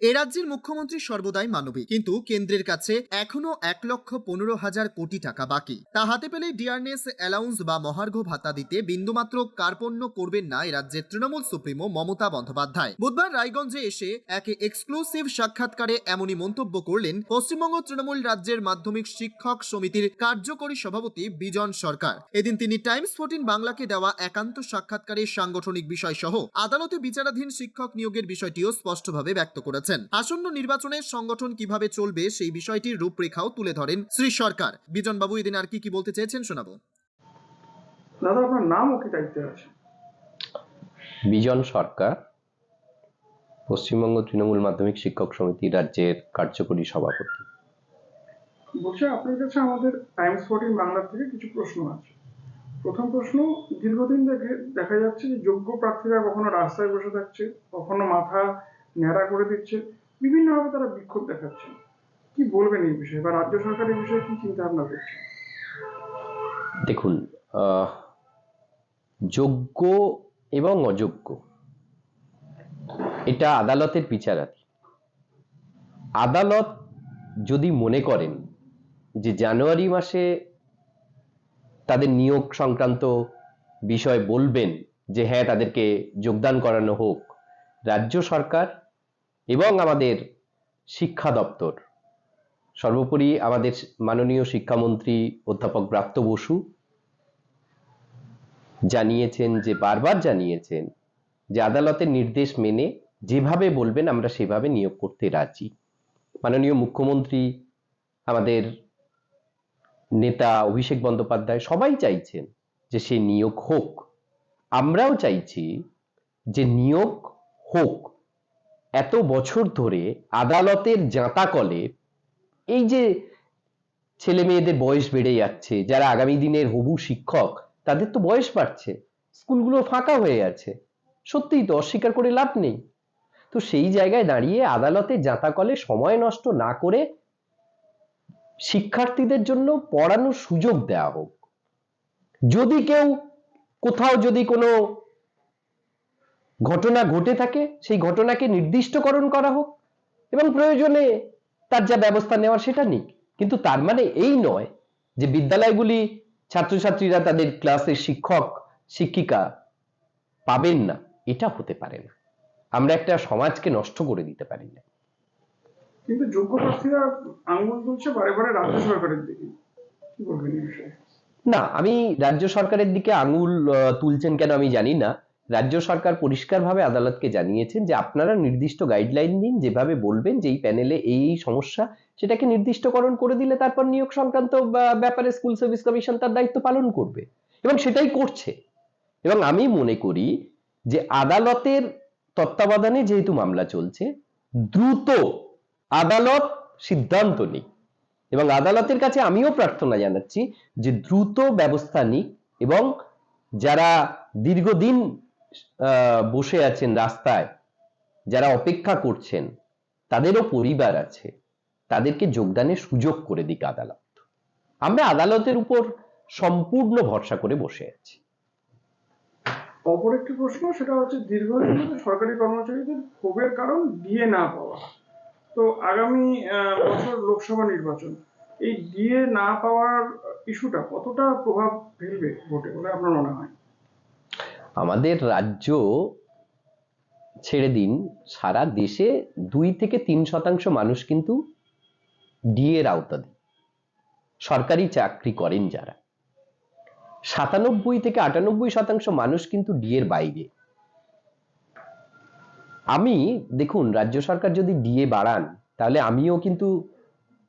এ রাজ্যের মুখ্যমন্ত্রী সর্বদাই মানবিক। কিন্তু কেন্দ্রের কাছে এখনও এক লক্ষ পনেরো হাজার কোটি টাকা বাকি। তা হাতে পেলেই ডিয়ারনেস অ্যালাউন্স বা মহার্ঘ ভাতা দিতে বিন্দুমাত্র কার্পণ্য করবেন না এ রাজ্যের তৃণমূল সুপ্রিমো মমতা বন্দ্যোপাধ্যায়। বুধবার রায়গঞ্জে এসে এক এক্সক্লুসিভ সাক্ষাৎকারে এমনই মন্তব্য করলেন পশ্চিমবঙ্গ তৃণমূল রাজ্যের মাধ্যমিক শিক্ষক সমিতির কার্যকরী সভাপতি বিজন সরকার। এদিন তিনি টাইমস ফোর্টিন বাংলাকে দেওয়া একান্ত সাক্ষাৎকারে সাংগঠনিক বিষয় সহ আদালতে বিচারাধীন শিক্ষক নিয়োগের বিষয়টিও স্পষ্টভাবে ব্যক্ত করেছেন। আসন্ন নির্বাচনের সংগঠন কীভাবে চলবে সেই বিষয়টির রূপরেখাও তুলে ধরেন শ্রী সরকার। বিজনবাবু এদিন আর কি কি বলতে চেয়েছেন শোনাবো। দাদা আপনার নাম ও কি দায়িত্বে আছে? বিজন সরকার পশ্চিমবঙ্গ তৃণমূল মাধ্যমিক শিক্ষক সমিতি রাজ্যের কার্যকরী সভাপতি। বলছে আপনার কাছে আমাদের টাইমস ফোর্টিন বাংলার থেকে কিছু প্রশ্ন আছে। প্রথম প্রশ্ন দীর্ঘদিন থেকে দেখা যাচ্ছে যে যোগ্য প্রার্থীরা কখনো রাস্তায় বসে থাকছে কখনো মাথা ন্যাড়া করে দিচ্ছে। বিভিন্নভাবে তারা বিক্ষোভ দেখাচ্ছে। কি বলবেন এই বিষয়ে? বা রাজ্য সরকার এই বিষয়ে কি চিন্তা ভাবনা করছে? দেখুন যোগ্য এবং অযোগ্য, এটা আদালতের বিচারাধীন। আদালত যদি মনে করেন যে জানুয়ারি মাসে তাদের নিয়োগ সংক্রান্ত বিষয় বলবেন যে হ্যাঁ তাদেরকে যোগদান করানো হোক, রাজ্য সরকার এবং আমাদের শিক্ষা দপ্তর। সর্বোপরি আমাদের মাননীয় শিক্ষামন্ত্রী অধ্যাপক ব্রাত্য বসু জানিয়েছেন যে, বারবার জানিয়েছেন যে, আদালতের নির্দেশ মেনে যেভাবে বলবেন, আমরা সেভাবে নিয়োগ করতে রাজি। মাননীয় মুখ্যমন্ত্রী, আমাদের নেতা অভিষেক বন্দ্যোপাধ্যায় সবাই চাইছেন যে, সে নিয়োগ হোক। আমরাও চাইছি যে, নিয়োগ হোক। এত বছর ধরে আদালতের জাঁতা কলে এই যে ছেলে মেয়েদের বয়স বেড়ে যাচ্ছে, যারা আগামী দিনের হবু শিক্ষক, তাদের তো বয়স বাড়ছে, স্কুলগুলো ফাঁকা হয়ে আছে, সত্যিই তো অস্বীকার করে লাভ নেই। তো সেই জায়গায় দাঁড়িয়ে আদালতে জাঁতাকলে সময় নষ্ট না করে শিক্ষার্থীদের জন্য পড়ানোর সুযোগ দেওয়া হোক। যদি কেউ কোথাও যদি কোনো ঘটনা ঘটে থাকে সেই ঘটনাকে নির্দিষ্টকরণ করা হোক এবং প্রয়োজনে তার যা ব্যবস্থা নেওয়ার সেটা নিক। কিন্তু তার মানে এই নয় যে বিদ্যালয়গুলি ছাত্রছাত্রীরা তাদের ক্লাসের শিক্ষক শিক্ষিকা পাবেন না। এটা হতে পারে না। আমরা একটা সমাজকে নষ্ট করে দিতে পারি না। কিন্তু যোগ্য প্রার্থীরা আঙ্গুল তুলছে বারে বারে রাজ্য সরকারের দিকে। কি বলবেন না আমি রাজ্য সরকারের দিকে আঙুল তুলছেন কেন আমি জানি না। রাজ্য সরকার পরিষ্কারভাবে আদালতকে জানিয়েছেন যে আপনারা নির্দিষ্ট গাইডলাইন দিন যেভাবে বলবেন যে এই প্যানেলে এই এই সমস্যা, সেটাকে নির্দিষ্টকরণ করে দিলে তারপর নিয়োগ সংক্রান্ত ব্যাপারে স্কুল সার্ভিস কমিশন তার দায়িত্ব পালন করবে। এবং সেটাই করছে। এবং আমি মনে করি যে আদালতের তত্ত্বাবধানে যেহেতু মামলা চলছে, দ্রুত আদালত সিদ্ধান্ত নিক। এবং আদালতের কাছে আমিও প্রার্থনা জানাচ্ছি যে দ্রুত ব্যবস্থা নিক এবং যারা দীর্ঘদিন বসে আছেন রাস্তায়, যারা অপেক্ষা করছেন, তাদেরও পরিবার আছে। তাদেরকে যোগদানের সুযোগ করে দিক আদালত। আমরা আদালতের উপর সম্পূর্ণ ভরসা করে বসে আছি। অপর একটি প্রশ্ন, সেটা হচ্ছে দীর্ঘদিন সরকারি কর্মচারীদের ক্ষোভের কারণ ডিএ না পাওয়া। তো আগামী বছর লোকসভা নির্বাচন, এই ডিএ না পাওয়ার ইস্যুটা কতটা প্রভাব ফেলবে ভোটে বলে আপনার মনে হয়? আমাদের রাজ্য ছেড়ে দিন। সারা দেশে দুই থেকে তিন শতাংশ মানুষ কিন্তু ডিএর আওতাধীন। সরকারি চাকরি করেন যারা। সাতানব্বই থেকে আটানব্বই শতাংশ মানুষ কিন্তু ডিএর বাইরে। আমি, দেখুন, রাজ্য সরকার যদি ডিএ বাড়ান, তাহলে আমিও কিন্তু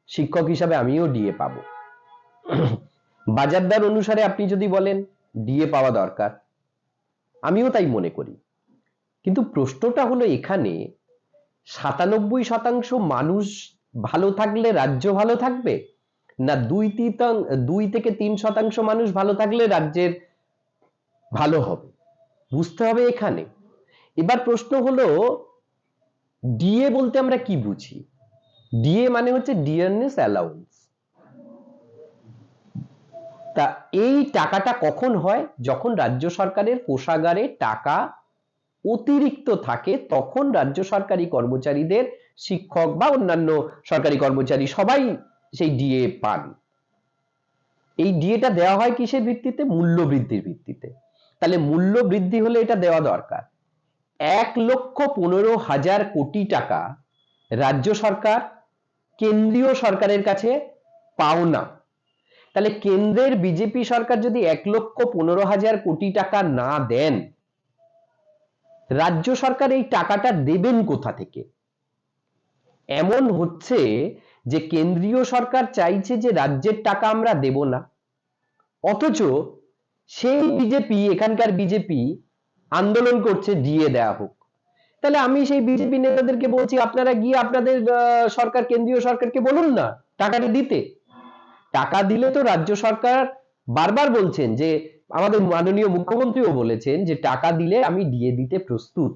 শিক্ষক হিসাবে আমিও ডিএ পাবো। বাজার দর অনুসারে আপনি যদি বলেন ডিএ পাওয়া দরকার। আমিও তাই মনে করি। কিন্তু প্রশ্নটা হলো এখানে, সাতানব্বই শতাংশ মানুষ ভালো থাকলে রাজ্য ভালো থাকবে? না দুই দুই থেকে তিন শতাংশ মানুষ ভালো থাকলে রাজ্যের ভালো হবে? বুঝতে হবে এখানে। এবার প্রশ্ন হলো ডিএ বলতে আমরা কি বুঝি? ডিএ মানে হচ্ছে ডিয়ারনেস অ্যালাউন্স তা এই টাকাটা কখন হয়? যখন রাজ্য সরকারের কোষাগারে টাকা অতিরিক্ত থাকে, তখন রাজ্য সরকারি কর্মচারীদের শিক্ষক বা অন্যান্য সরকারি কর্মচারী সবাই সেই ডিএ পান। এই ডিএটা দেওয়া হয় কিসের ভিত্তিতে? মূল্য বৃদ্ধির ভিত্তিতে। তাহলে মূল্য বৃদ্ধি হলে এটা দেওয়া দরকার। এক লক্ষ পনেরো হাজার কোটি টাকা রাজ্য সরকার কেন্দ্রীয় সরকারের কাছে পাওনা তাহলে কেন্দ্রের বিজেপি সরকার যদি এক লক্ষ পনেরো হাজার কোটি টাকা না দেন, রাজ্য সরকার এই টাকাটা দেবেন কোথা থেকে? এমন হচ্ছে যে কেন্দ্রীয় সরকার চাইছে যে রাজ্যের টাকা আমরা দেব না। অথচ সেই বিজেপি এখানকার বিজেপি আন্দোলন করছে, দিয়ে দেয়া হোক। তাহলে আমি সেই বিজেপি নেতাদেরকে বলছি, আপনারা গিয়ে আপনাদের সরকার, কেন্দ্রীয় সরকারকে বলুন না, টাকাটা দিতে। টাকা দিলে তো রাজ্য সরকার বারবার বলছেন যে, আমাদের মাননীয় মুখ্যমন্ত্রীও বলেছেন যে, টাকা দিলে আমি দিয়ে দিতে প্রস্তুত।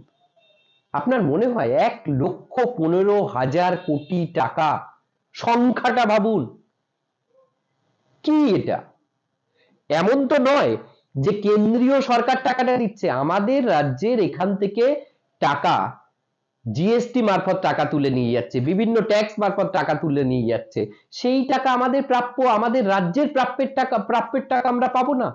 আপনার মনে হয় এক লক্ষ পনেরো হাজার কোটি টাকা সংখ্যাটা ভাবুন? কি এটা? এমন তো নয় যে কেন্দ্রীয় সরকার টাকাটা দিচ্ছে, আমাদের রাজ্যের এখান থেকে টাকা জিএসটি মারফত টাকা তুলে নিয়ে যাচ্ছে, বিভিন্ন ট্যাক্স মারফত টাকা তুলে নিয়ে যাচ্ছে। সেই টাকা আমাদের প্রাপ্য, আমাদের রাজ্যের প্রাপ্যের টাকা প্রাপ্যের টাকা আমরা পাবো না।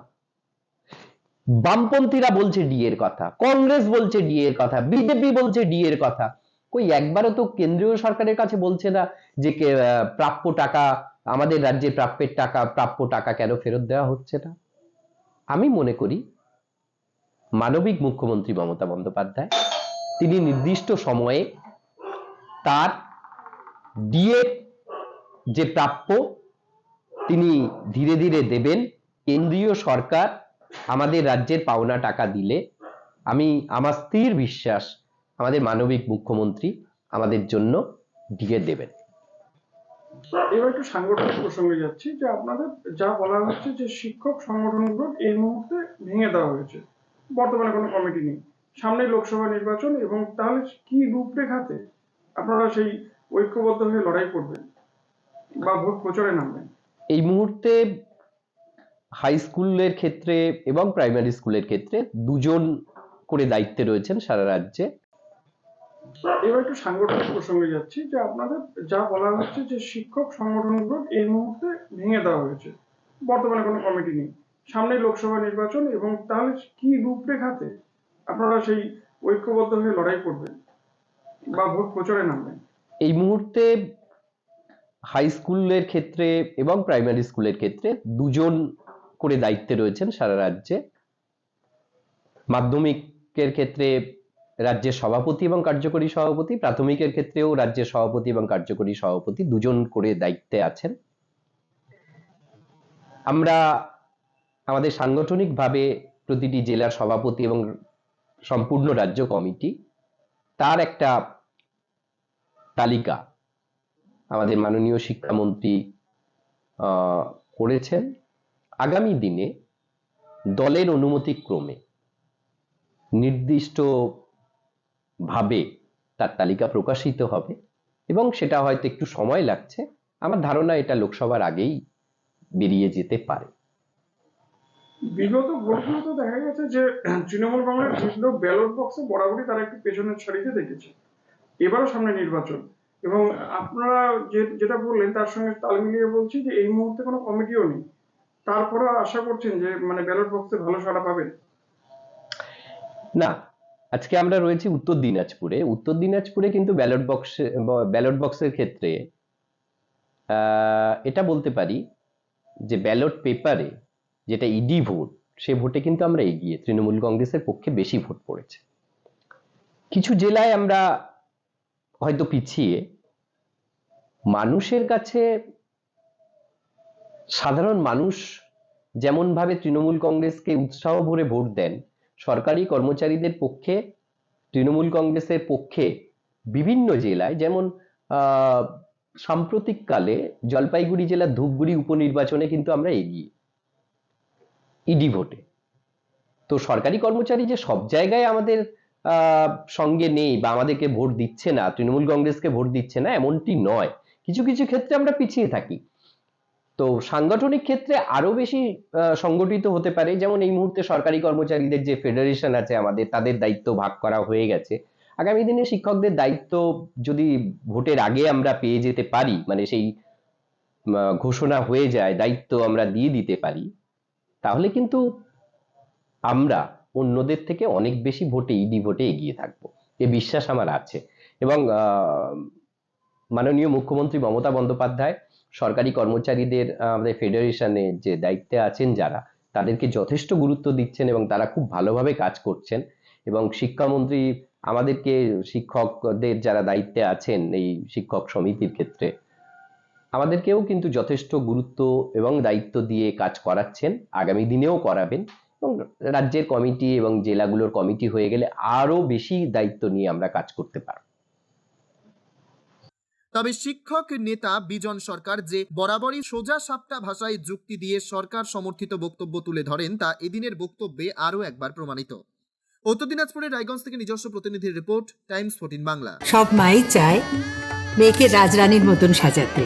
বামপন্থীরা বলছে ডি এর কথা, কংগ্রেস বলছে ডি এর কথা বিজেপি বলছে ডি এর কথা। কই, একবারও তো কেন্দ্রীয় সরকারের কাছে বলছে না যে প্রাপ্য টাকা, আমাদের রাজ্যের প্রাপ্যের টাকা, প্রাপ্য টাকা কেন ফেরত দেওয়া হচ্ছে না? আমি মনে করি মানবিক মুখ্যমন্ত্রী মমতা বন্দ্যোপাধ্যায় তিনি নির্দিষ্ট সময়ে তার ডিএ যে প্রাপ্য, তিনি ধীরে ধীরে দেবেন। কেন্দ্রীয় সরকার আমাদের রাজ্যের পাওনা টাকা দিলে, আমি আমার স্থির বিশ্বাস, আমাদের মানবিক মুখ্যমন্ত্রী আমাদের জন্য ডিএ দেবেন। এবার একটু সাংগঠনিক প্রসঙ্গে যাচ্ছি, যে আপনাদের যা বলা হচ্ছে যে শিক্ষক সংগঠনগুলো এই মুহূর্তে ভেঙে দেওয়া হয়েছে। বর্তমানে কোনো কমিটি নেই। সামনে লোকসভা নির্বাচন এবং তাহলে কি রূপরেখাতে আপনারা সেই ঐক্যবদ্ধ হয়ে লড়াই করবেন বা ভোট প্রচারে নামবেন। এই মুহূর্তে হাই স্কুলের ক্ষেত্রে এবং প্রাইমারি স্কুলের ক্ষেত্রে দুজন করে দায়িত্বে রয়েছেন সারা রাজ্যে। এবার একটু সাংগঠনিক প্রসঙ্গে যাচ্ছি যে আপনাদের যা বলা হচ্ছে যে শিক্ষক সংগঠনগুলো এই মুহূর্তে ভেঙে দেওয়া হয়েছে। বর্তমানে কোনো কমিটি নেই। সামনে লোকসভা নির্বাচন এবং তাহলে কি রূপরেখাতে আপনারা সেই ঐক্যবদ্ধ হয়ে লড়াই করবেন বা ভোট প্রচারে নামবেন। এই মুহূর্তে হাই স্কুলের ক্ষেত্রে এবং প্রাইমারি স্কুলের ক্ষেত্রে দুজন করে দায়িত্বে রয়েছেন সারা রাজ্যে। মাধ্যমিকের ক্ষেত্রে রাজ্যের সভাপতি এবং কার্যকরী সভাপতি, প্রাথমিকের ক্ষেত্রেও রাজ্যের সভাপতি এবং কার্যকরী সভাপতি দুজন করে দায়িত্বে আছেন। আমরা আমাদের সাংগঠনিকভাবে প্রতিটি জেলার সভাপতি এবং সম্পূর্ণ রাজ্য কমিটি, তার একটা তালিকা আমাদের মাননীয় শিক্ষামন্ত্রী করেছেন। আগামী দিনে দলের অনুমতি ক্রমে নির্দিষ্ট ভাবে তার তালিকা প্রকাশিত হবে এবং সেটা হয়তো একটু সময় লাগছে। আমার ধারণা এটা লোকসভার আগেই বেরিয়ে যেতে পারে। বিগত ভোটগুলোতে দেখা গেছে যে, তৃণমূল কংগ্রেস জিতলেও ব্যালট বক্সে বরাবরই তারা একটু পেছনের সারিতে দেখেছে। এবারও সামনে নির্বাচন। এবং আপনারা যে, যেটা বললেন, তার সঙ্গে তাল মিলিয়ে বলছি যে, এই মুহূর্তে কোনো কমিটিও নেই। তারপরেও আশা করছেন যে মানে ব্যালট বক্সে ভালো সাড়া পাবেন? না। আজকে আমরা রয়েছি উত্তর দিনাজপুরে। উত্তর দিনাজপুরে কিন্তু ব্যালট বক্সে ব্যালট বক্সের ক্ষেত্রে এটা বলতে পারি যে ব্যালট পেপারে যেটা ইডি ভোট, সে ভোটে কিন্তু আমরা এগিয়ে, তৃণমূল কংগ্রেসের পক্ষে বেশি ভোট পড়েছে। কিছু জেলায় আমরা হয়তো পিছিয়ে, মানুষের কাছে সাধারণ মানুষ যেমনভাবে তৃণমূল কংগ্রেসকে উৎসাহ ভরে ভোট দেন, সরকারি কর্মচারীদের পক্ষে, তৃণমূল কংগ্রেসের পক্ষে বিভিন্ন জেলায়, যেমন সাম্প্রতিককালে জলপাইগুড়ি জেলার ধূপগুড়ি উপনির্বাচনে কিন্তু আমরা এগিয়ে। ইডি ভোটে তো সরকারি কর্মচারী যে সব জায়গায় আমাদের সঙ্গে নেই বা আমাদেরকে ভোট দিচ্ছে না, তৃণমূল কংগ্রেসকে ভোট দিচ্ছে না, এমনটি নয়। কিছু কিছু ক্ষেত্রে আমরা পিছিয়ে থাকি। তো সাংগঠনিক ক্ষেত্রে আরও বেশি সংগঠিত হতে পারে। যেমন এই মুহূর্তে সরকারি কর্মচারীদের যে ফেডারেশন আছে আমাদের, তাদের দায়িত্ব ভাগ করা হয়ে গেছে। আগামী দিনে শিক্ষকদের দায়িত্ব যদি ভোটের আগে আমরা পেয়ে যেতে পারি মানে সেই ঘোষণা হয়ে যায়, দায়িত্ব আমরা দিয়ে দিতে পারি তাহলে কিন্তু আমরা অন্যদের থেকে অনেক বেশি ভোটে ইডি ভোটে এগিয়ে থাকব। এ বিশ্বাস আমার আছে। এবং মাননীয় মুখ্যমন্ত্রী মমতা বন্দ্যোপাধ্যায় সরকারি কর্মচারীদের, আমাদের ফেডারেশনে যে দায়িত্বে আছেন যারা, তাদেরকে যথেষ্ট গুরুত্ব দিচ্ছেন এবং তারা খুব ভালোভাবে কাজ করছেন। এবং শিক্ষামন্ত্রী, আমাদেরকে শিক্ষকদের যারা দায়িত্বে আছেন, এই শিক্ষক সমিতির ক্ষেত্রে আমাদেরকেও কিন্তু যথেষ্ট গুরুত্ব এবং দায়িত্ব দিয়ে কাজ করাচ্ছেন। আগামী দিনেও করাবেন এবং রাজ্যের কমিটি এবং জেলাগুলোর কমিটি হয়ে গেলে আরও বেশি দায়িত্ব নিয়ে আমরা কাজ করতে পারব। তবে শিক্ষক নেতা বিজন সরকার যে বরাবরই সোজা সাপটা ভাষায় যুক্তি দিয়ে সরকার সমর্থিত বক্তব্য তুলে ধরেন তা এদিনের বক্তব্যে আরও একবার প্রমাণিত। উত্তর দিনাজপুরের রায়গঞ্জ থেকে নিজস্ব প্রতিনিধির রিপোর্ট টাইমস ফোর্টিন বাংলা। সব মাই চায় মেয়েকে রাজরানীর মতন সাজাতে।